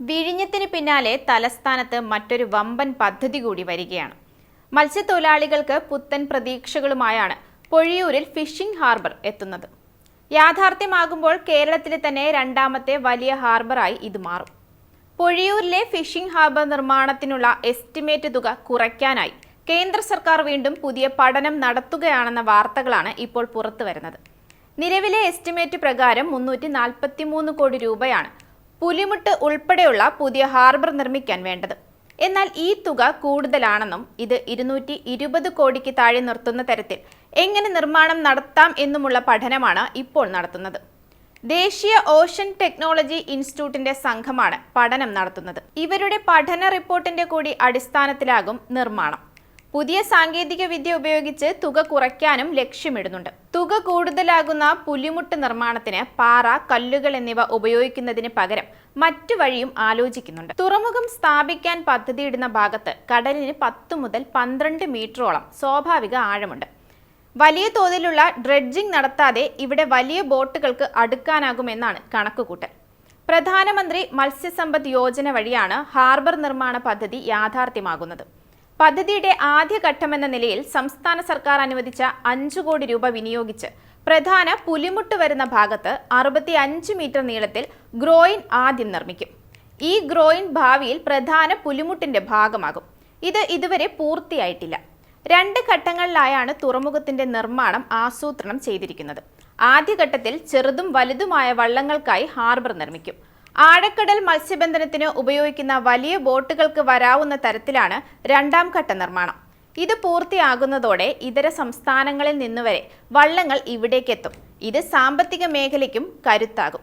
വിഴിഞ്ഞത്തിന് പിന്നാലെ തലസ്ഥാനത്ത് മറ്റൊരു വമ്പൻ പദ്ധതി കൂടി വരികയാണ്. മത്സ്യത്തൊഴിലാളികൾക്ക് പുത്തൻ പ്രതീക്ഷകളുമായാണ് പൊഴിയൂരിൽ ഫിഷിംഗ് ഹാർബർ എത്തുന്നത്. യാഥാർത്ഥ്യമാകുമ്പോൾ കേരളത്തിലെ തന്നെ രണ്ടാമത്തെ വലിയ ഹാർബറായി ഇത് മാറും. പൊഴിയൂരിലെ ഫിഷിംഗ് ഹാർബർ നിർമ്മാണത്തിനുള്ള എസ്റ്റിമേറ്റ് തുക കുറയ്ക്കാനായി കേന്ദ്ര സർക്കാർ വീണ്ടും പുതിയ പഠനം നടത്തുകയാണെന്ന വാർത്തകളാണ് ഇപ്പോൾ പുറത്തുവരുന്നത്. നിലവിലെ എസ്റ്റിമേറ്റ് പ്രകാരം മുന്നൂറ്റി കോടി രൂപയാണ് പുലിമുട്ട് ഉൾപ്പെടെയുള്ള പുതിയ ഹാർബർ നിർമ്മിക്കാൻ വേണ്ടത്. എന്നാൽ ഈ തുക കൂടുതലാണെന്നും ഇത് ഇരുന്നൂറ്റി ഇരുപത് കോടിക്ക് താഴെ നിർത്തുന്ന തരത്തിൽ എങ്ങനെ നിർമ്മാണം നടത്താം എന്നുമുള്ള പഠനമാണ് ഇപ്പോൾ നടത്തുന്നത്. ദേശീയ ഓഷൻ ടെക്നോളജി ഇൻസ്റ്റിറ്റ്യൂട്ടിന്റെ സംഘമാണ് പഠനം നടത്തുന്നത്. ഇവരുടെ പഠന റിപ്പോർട്ടിന്റെ കൂടി അടിസ്ഥാനത്തിലാകും നിർമ്മാണം. പുതിയ സാങ്കേതിക വിദ്യ ഉപയോഗിച്ച് തുക കുറയ്ക്കാനും ലക്ഷ്യമിടുന്നുണ്ട്. തുക കൂടുതലാകുന്ന പുലിമുട്ട് നിർമ്മാണത്തിന് പാറ കല്ലുകൾ എന്നിവ ഉപയോഗിക്കുന്നതിന് പകരം മറ്റു വഴിയും ആലോചിക്കുന്നുണ്ട്. തുറമുഖം സ്ഥാപിക്കാൻ പദ്ധതിയിടുന്ന ഭാഗത്ത് കടലിന് പത്ത് മുതൽ പന്ത്രണ്ട് മീറ്ററോളം സ്വാഭാവിക ആഴമുണ്ട്. വലിയ തോതിലുള്ള ഡ്രെഡ്ജിംഗ് നടത്താതെ ഇവിടെ വലിയ ബോട്ടുകൾക്ക് അടുക്കാനാകുമെന്നാണ് കണക്കുകൂട്ടൽ. പ്രധാനമന്ത്രി മത്സ്യസമ്പദ് യോജന വഴിയാണ് ഹാർബർ നിർമ്മാണ പദ്ധതി യാഥാർത്ഥ്യമാകുന്നത്. പദ്ധതിയുടെ ആദ്യഘട്ടമെന്ന നിലയിൽ സംസ്ഥാന സർക്കാർ അനുവദിച്ച അഞ്ചു കോടി രൂപ വിനിയോഗിച്ച് പ്രധാന പുലിമുട്ട് വരുന്ന ഭാഗത്ത് അറുപത്തി അഞ്ച് മീറ്റർ നീളത്തിൽ ഗ്രോയിൻ ആദ്യം നിർമ്മിക്കും. ഈ ഗ്രോയിൻ ഭാവിയിൽ പ്രധാന പുലിമുട്ടിന്റെ ഭാഗമാകും. ഇത് ഇതുവരെ പൂർത്തിയായിട്ടില്ല. രണ്ട് ഘട്ടങ്ങളിലായാണ് തുറമുഖത്തിന്റെ നിർമ്മാണം ആസൂത്രണം ചെയ്തിരിക്കുന്നത്. ആദ്യഘട്ടത്തിൽ ചെറുതും വലുതുമായ വള്ളങ്ങൾക്കായി ഹാർബർ നിർമ്മിക്കും. ആഴക്കടൽ മത്സ്യബന്ധനത്തിന് ഉപയോഗിക്കുന്ന വലിയ ബോട്ടുകൾക്ക് വരാവുന്ന തരത്തിലാണ് രണ്ടാം ഘട്ട നിർമ്മാണം. ഇത് പൂർത്തിയാകുന്നതോടെ ഇതര സംസ്ഥാനങ്ങളിൽ നിന്നുവരെ വള്ളങ്ങൾ ഇവിടേക്കെത്തും. ഇത് സാമ്പത്തിക മേഖലയ്ക്കും കരുത്താകും.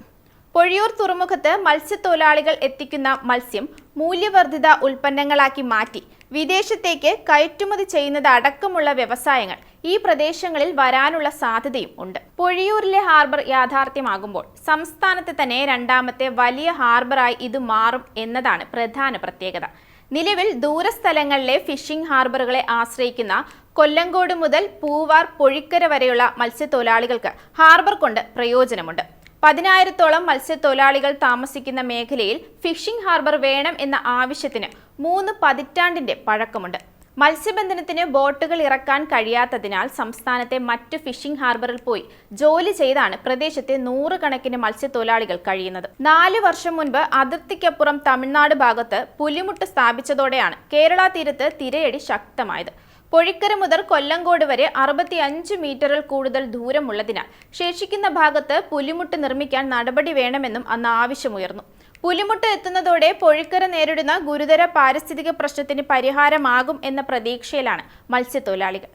പൊഴിയൂർ തുറമുഖത്ത് മത്സ്യത്തൊഴിലാളികൾ എത്തിക്കുന്ന മത്സ്യം മൂല്യവർദ്ധിത ഉൽപ്പന്നങ്ങളാക്കി മാറ്റി വിദേശത്തേക്ക് കയറ്റുമതി ചെയ്യുന്നത് അടക്കമുള്ള വ്യവസായങ്ങൾ ഈ പ്രദേശങ്ങളിൽ വരാനുള്ള സാധ്യതയും ഉണ്ട്. പൊഴിയൂരിലെ ഹാർബർ യാഥാർത്ഥ്യമാകുമ്പോൾ സംസ്ഥാനത്തെ തന്നെ രണ്ടാമത്തെ വലിയ ഹാർബറായി ഇത് മാറും എന്നതാണ് പ്രധാന പ്രത്യേകത. നിലവിൽ ദൂരസ്ഥലങ്ങളിലെ ഫിഷിംഗ് ഹാർബറുകളെ ആശ്രയിക്കുന്ന കൊല്ലങ്കോട് മുതൽ പൂവാർ പൊഴിക്കര വരെയുള്ള മത്സ്യത്തൊഴിലാളികൾക്ക് ഹാർബർ കൊണ്ട് പ്രയോജനമുണ്ട്. പതിനായിരത്തോളം മത്സ്യത്തൊഴിലാളികൾ താമസിക്കുന്ന മേഖലയിൽ ഫിഷിംഗ് ഹാർബർ വേണം എന്ന ആവശ്യത്തിന് മൂന്ന് പതിറ്റാണ്ടിന്റെ പഴക്കമുണ്ട്. മത്സ്യബന്ധനത്തിന് ബോട്ടുകൾ ഇറക്കാൻ കഴിയാത്തതിനാൽ സംസ്ഥാനത്തെ മറ്റ് ഫിഷിംഗ് ഹാർബറിൽ പോയി ജോലി ചെയ്താണ് പ്രദേശത്തെ നൂറുകണക്കിന് മത്സ്യത്തൊഴിലാളികൾ കഴിയുന്നത്. നാല് വർഷം മുൻപ് അതിർത്തിക്കപ്പുറം തമിഴ്നാട് ഭാഗത്ത് പുലിമുട്ട് സ്ഥാപിച്ചതോടെയാണ് കേരള തീരത്ത് തിരയടി ശക്തമായത്. പൊഴിക്കര മുതൽ കൊല്ലങ്കോട് വരെ അറുപത്തി അഞ്ച് മീറ്ററിൽ കൂടുതൽ ദൂരമുള്ളതിനാൽ ശേഷിക്കുന്ന ഭാഗത്ത് പുലിമുട്ട് നിർമ്മിക്കാൻ നടപടി വേണമെന്നും അന്ന് ആവശ്യമുയർന്നു. പുലിമുട്ട് എത്തുന്നതോടെ പൊഴിക്കര നേരിടുന്ന ഗുരുതര പാരിസ്ഥിതിക പ്രശ്നത്തിന് പരിഹാരമാകും എന്ന പ്രതീക്ഷയിലാണ് മത്സ്യത്തൊഴിലാളികൾ.